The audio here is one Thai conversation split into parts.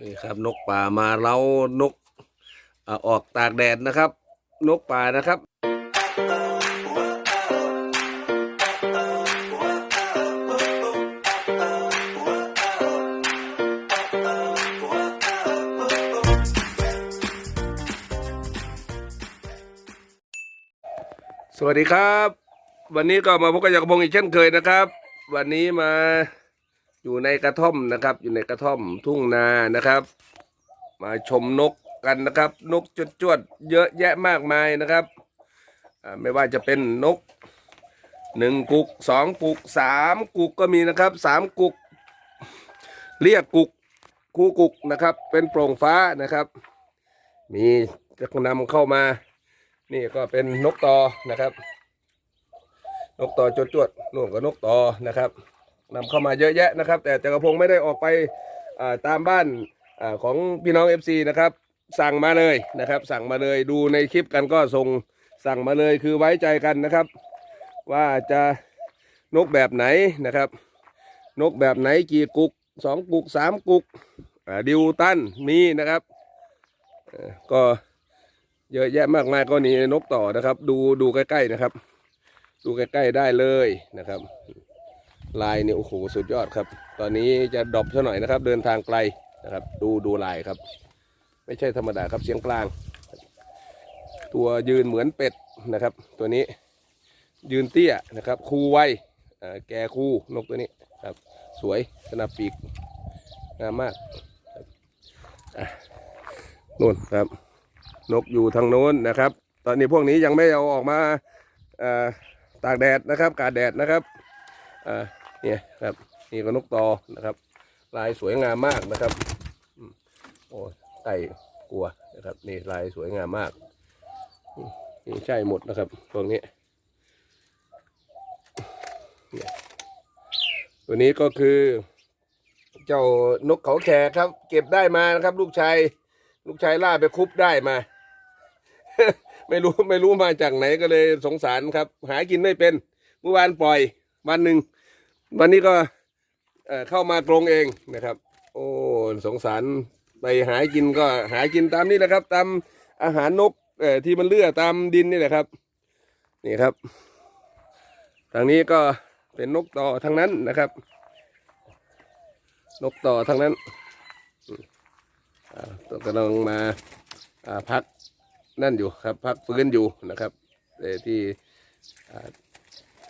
นี่ครับนกป่ามาเล้านกออกตากแดดนะครับ นกป่านะครับสวัสดีครับ วันนี้ก็มาพบกับจักรพงศ์อีกเช่นเคยนะครับ วันนี้มา อยู่ในกระท่อมนะครับ อยู่ในกระท่อมทุ่งนานะครับ มาชมนกกันนะครับ นกจวดๆเยอะแยะมากมายนะครับไม่ว่าจะเป็นนกหนึ่งกุกสองกุกสามกุกก็มีนะครับสามกุก เรียกกุกคู่กุกนะครับ เป็นโปร่งฟ้านะครับ มีจะนำเข้ามา นี่ก็เป็นนกตอนะครับ นกตอจวดๆนู่นก็นกตอนะครับ นำเข้ามาเยอะแยะนะครับ แต่จักรพงศ์ไม่ได้ออกไปตามบ้านอของพี่น้อง FC นะครับ สั่งมาเลยนะครับ สั่งมาเลยดูในคลิปกันก็ส่งสั่งมาเลยคือไว้ใจกันนะครับ ว่าจะนกแบบไหนนะครับ นกแบบไหนกี่กุกสองกุกสามกุกดิวตันมีนะครับก็เยอะแยะมากมายก็นี่นกต่อนะครับ ดูดูใกล้ๆนะครับ ดูใกล้ๆได้เลยนะครับ ลายนี่โอ้โหสุดยอดครับ ตอนนี้จะดรอปซะหน่อยนะครับ เดินทางไกลนะครับ ดูดูลายครับ ไม่ใช่ธรรมดาครับเสียงกลาง ตัวยืนเหมือนเป็ดนะครับ ตัวนี้ยืนเตี้ยนะครับ คูไวแกคูนกตัวนี้ครับ สวยสนับปีกงามมากนู่นครับ นกอยู่ทางโน้นนะครับ ตอนนี้พวกนี้ยังไม่เอาออกมาตากแดดนะครับ กาดแดดนะครับ เนี่ยครับนี่ก็นกตอนะครับ ลายสวยงามมากนะครับโอ้ไก่กลัวนะครับนี่ลายสวยงามมากนี่ใช่หมดนะครับพวกนี้ตัวนี้ก็คือ เจ้านกเขาแขกครับ เก็บได้มานะครับ ลูกชายลูกชายล่าไปคุบได้มา ไม่รู้ไม่รู้มาจากไหนก็เลยสงสารครับ หากินไม่เป็น เมื่อวานปล่อยวันหนึ่ง วันนี้ก็เข้ามากรงเองนะครับ โอ้สงสารไปหากินก็หากินตามนี่แหละครับ ตามอาหารนกที่มันเลื่อตามดินนี่แหละครับ นี่ครับ ทางนี้ก็เป็นนกต่อทางนั้นนะครับ นกต่อทางนั้นตัวกำลังมาาพักนั่นอยู่ครับ พักฟื้นอยู่นะครับที่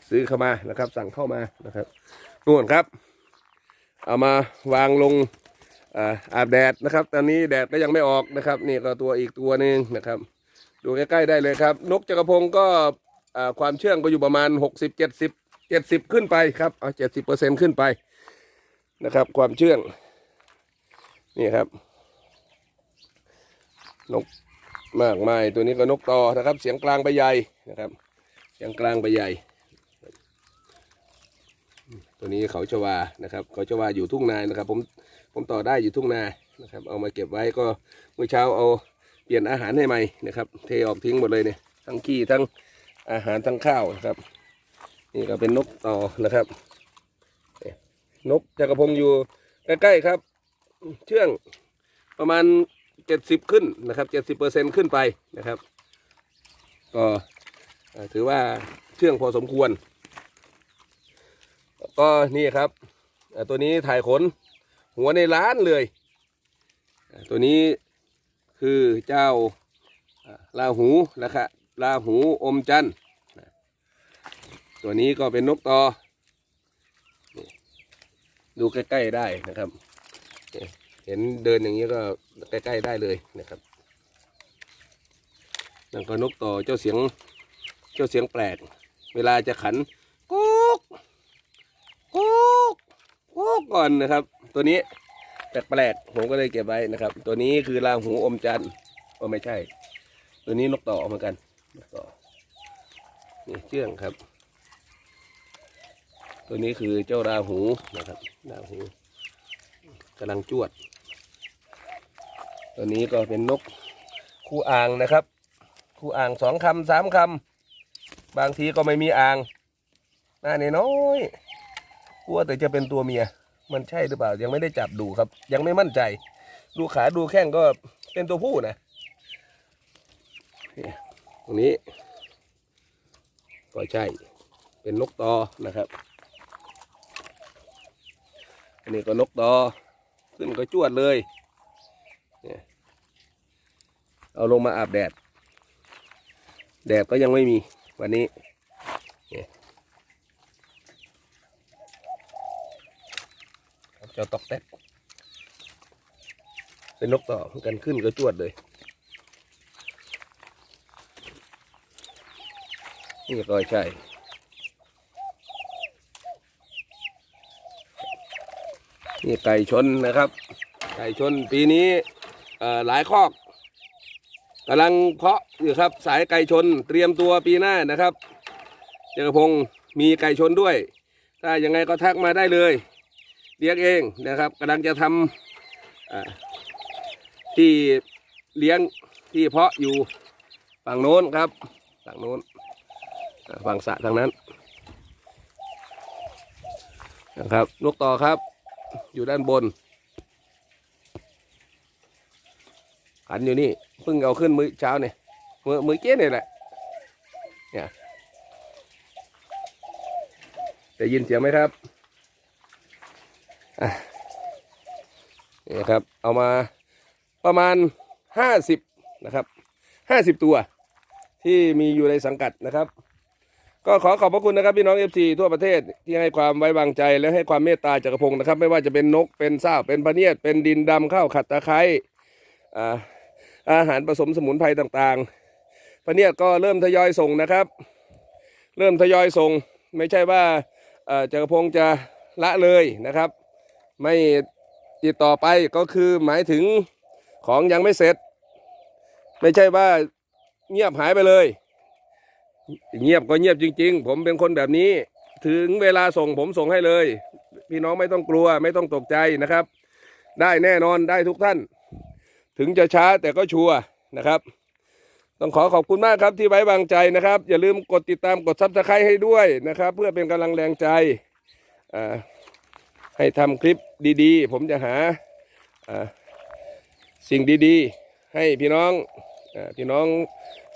ซื้อเข้ามานะครับ สั่งเข้ามานะครับ นู่นครับ เอามาวางลงอาบแดดนะครับ ตอนนี้แดดก็ยังไม่ออกนะครับ นี่ก็ตัวอีกตัวหนึ่งนะครับ ดูใกล้ๆได้เลยครับ นกจักรพงก็ความเชื่องก็อยู่ประมาณหกสิบเจ็ดสิบเจ็ดสิบขึ้นไปครับเอาเจ็ดสิบเปอร์เซ็นขึ้นไปนะครับ ความเชื่องนี่ครับ นกมากมายตัวนี้ก็นกต่อนะครับ เสียงกลางใบใหญ่นะครับ เสียงกลางใบใหญ่ ตัวนี้เขาชวานะครับ เขาชวาอยู่ทุ่งนานะครับ ผมผมต่อได้อยู่ทุ่งนานะครับ เอามาเก็บไว้ก็เมื่อเช้าเอาเปลี่ยนอาหารให้ใหม่นะครับ เทออกทิ้งหมดเลยเนี่ยทั้งขี้ทั้งอาหารทั้งข้าวนะครับ นี่ก็เป็นนกต่อนะครับนกจักรพงอยู่ใกล้ๆครับ เชื่องประมาณเจ็ดสิบขึ้นนะครับเจ็ดสิบเปอร์เซ็นขึ้นไปนะครับ ก็ถือว่าเชื่องพอสมควร ก็นี่ครับตัวนี้ถ่ายขน หัวในล้านเลย ตัวนี้คือเจ้าลาหูนะครับลาหูอมจันตัวนี้ก็เป็นนกตอดูใกล้ๆได้นะครับ เห็นเดินอย่างนี้ก็ใกล้ๆได้เลยนะครับนั่นก็นกต่อเจ้าเสียงเจ้าเสียงแปลก เวลาจะขันกุ๊ก กุ๊กกุ๊กก่อนนะครับ ตัวนี้แปลกๆผมก็เลยเก็บไว้นะครับ ตัวนี้คือราหูอมจันทร์ก็ไม่ใช่ ตัวนี้นกต่อเหมือนกันนกต่อนี่เชื่องครับ ตัวนี้คือเจ้าราหูนะครับราหูกำลังจวด ตัวนี้ก็เป็นนกคู่อ่างนะครับ คู่อ่างสองคำสามคำบางทีก็ไม่มีอ่างหน้าเนน้อย กลัวแต่จะเป็นตัวเมีย มันใช่หรือเปล่า ยังไม่ได้จับดูครับ ยังไม่มั่นใจ ดูขาดูแข้งก็เป็นตัวผู้นะเนี่ยตรงนี้ ก็ใช่ เป็นนกตอนะครับ อันนี้ก็นกตอ ขึ้นก็จวดเลยเนี่ยเอาลงมาอาบแดด แดดก็ยังไม่มีวันนี้เนี่ยครับ เจ้าตอกแตกเป็นนกต่อห้อนกันขึ้นก็จวดเลย นี่ก็ใช่นี่ไก่ชนนะครับ ไก่ชนปีนี้หลายคอกกำลังเพาะอยู่ครับ สายไก่ชนเตรียมตัวปีหน้านะครับเจกระพงมีไก่ชนด้วย ถ้ายังไงก็ทักมาได้เลย เลี้ยงเองนะครับกำลังจะทำที่เลี้ยงที่เพาะอยู่ฝั่งโน้นครับฝั่งโน้นฝั่งสะทางนั้นนะครับนกต่อครับ อยู่ด้านบนขันอยู่นี่เพิ่งเอาขึ้นมื้อเช้าเนี่ยมือมือเกี้ยเนี่ยแหละเนี่ยได้ยินเสียงไหมครับ นี่ครับ เอามาประมาณห้าสิบนะครับห้าสิบตัว ที่มีอยู่ในสังกัดนะครับ ก็ขอขอบพระคุณนะครับพี่น้องเอฟซีทั่วประเทศที่ให้ความไว้วางใจและให้ความเมตตาจากระพงนะครับ ไม่ว่าจะเป็นนกเป็นเศร้าเป็นพะเนียดเป็นดินดำข้าวขัดตะไคร้อ่าอาหารผสมสมุนไพรต่างๆพะเนียดก็เริ่มทยอยส่งนะครับ เริ่มทยอยส่ง ไม่ใช่ว่าจากกระพงจะละเลยนะครับ ไม่ติดต่อไปก็คือหมายถึงของยังไม่เสร็จ ไม่ใช่ว่าเงียบหายไปเลย เงียบก็เงียบจริง ๆ ผมเป็นคนแบบนี้ ถึงเวลาส่งผมส่งให้เลย พี่น้องไม่ต้องกลัวไม่ต้องตกใจนะครับ ได้แน่นอนได้ทุกท่าน ถึงจะช้าแต่ก็ชัวร์นะครับ ต้องขอขอบคุณมากครับที่ไว้วางใจนะครับ อย่าลืมกดติดตามกดซับสไครต์ให้ด้วยนะครับ เพื่อเป็นกำลังแรงใจอ่า ให้ทำคลิปดีๆ ผมจะหาสิ่งดีๆ ให้พี่น้องอพี่น้อง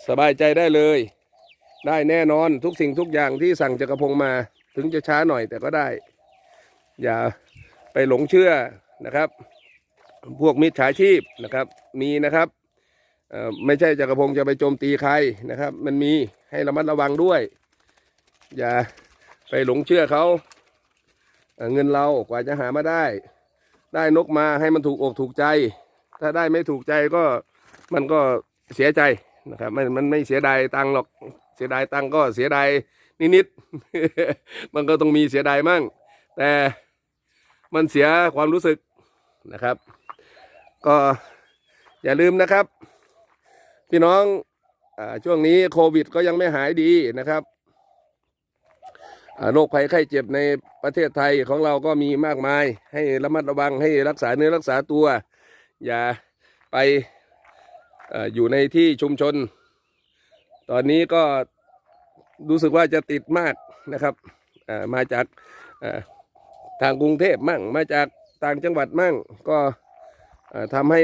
สบายใจได้เลย ได้แน่นอนทุกสิ่งทุกอย่างที่สั่งจากกระพงมา ถึงจะช้าหน่อยแต่ก็ได้ อย่าไปหลงเชื่อนะครับ พวกมิจฉาชีพนะครับ มีนะครับไม่ใช่จากกระพงจะไปโจมตีใครนะครับ มันมีให้ระมัดระวังด้วย อย่าไปหลงเชื่อเขา เงินเรากว่าจะหามาได้ ได้นกมาให้มันถูกอกถูกใจ ถ้าได้ไม่ถูกใจก็มันก็เสียใจนะครับมันมันไม่เสียดายตังหรอกเสียดายตังก็เสียดายนิดๆมันก็ต้องมีเสียดายมั่ง แต่มันเสียความรู้สึกนะครับ ก็อย่าลืมนะครับ พี่น้องอช่วงนี้โควิดก็ยังไม่หายดีนะครับ โรคภัยไข้เจ็บในประเทศไทยของเราก็มีมากมาย ให้ระมัดระวังให้รักษาเนื้อรักษาตัว อย่าไปออยู่ในที่ชุมชน ตอนนี้ก็รู้สึกว่าจะติดมากนะครับมาจากทางกรุงเทพมั่ง มาจากต่างจังหวัดมั่ง ก็ทำให้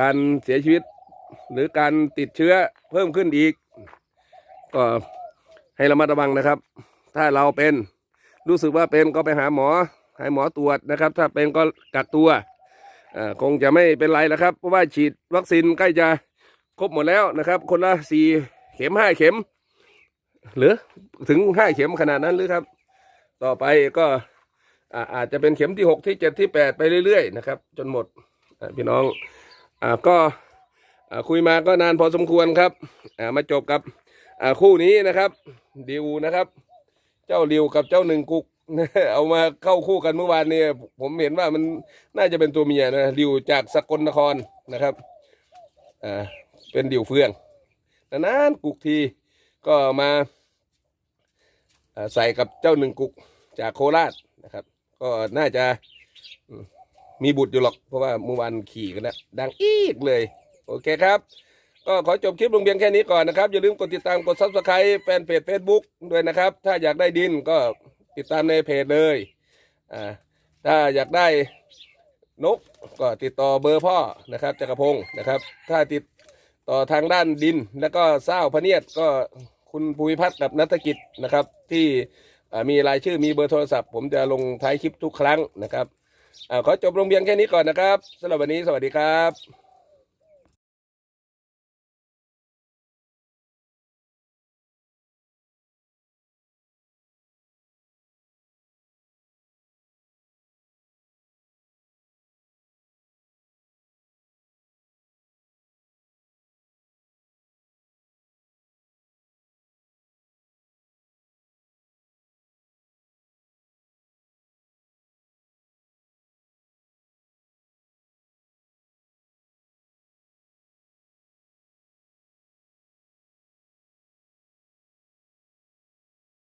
การเสียชีวิตหรือการติดเชื้อเพิ่มขึ้นอีก ก็ให้ระมัดระวังนะครับ ถ้าเราเป็นรู้สึกว่าเป็นก็ไปหาหมอให้หมอตรวจนะครับ ถ้าเป็นก็กักตัวคงจะไม่เป็นไรแล้วครับ เพราะว่าฉีดวัคซีนใกล้จะครบหมดแล้วนะครับ คนละสี่เข็มห้าเข็ม หรือถึงห้าเข็มขนาดนั้นหรือครับ ต่อไปก็อาอาจจะเป็นเข็มที่หกที่เจ็ดที่แปดไปเรื่อยๆนะครับ จนหมดพี่น้องอก็คุยมาก็นานพอสมควรครับมาจบกับ อ่าคู่นี้นะครับดิวนะครับ เจ้าริวกับเจ้าหนึ่งกุกเอามาเข้าคู่กันเมื่อวานเนี่ยผมเห็นว่ามันน่าจะเป็นตัวเมียนะริวจากสกลนครนะครับอ่าเป็นดิวเฟืองนานๆกุกทีก็มาใส่กับเจ้าหนึ่งกุกจากโคราชนะครับ ก็น่าจะมีบุตรอยู่หรอก เพราะว่าเมื่อวานขี่กันแล้วดังอีกเลย โอเคครับ ก็ขอจบคลิปลงเพียงแค่นี้ก่อนนะครับ อย่าลืมกดติดตามกด subscribe แฟนเพจ Facebook ด้วยนะครับ ถ้าอยากได้ดินก็ติดตามในเพจเลยอ่าถ้าอยากได้นกก็ติดต่อเบอร์พ่อนะครับจักรพงศ์นะครับ ถ้าติดต่อทางด้านดิน แล้วก็เศร้าพเนียดก็คุณภูมิพัฒน์กับนัฐกิจนะครับ ที่มีรายชื่อมีเบอร์โทรศัพท์ ผมจะลงท้ายคลิปทุกครั้งนะครับอาขอจบลงเพียงแค่นี้ก่อนนะครับสำหรับวันนี้สวัสดีครับ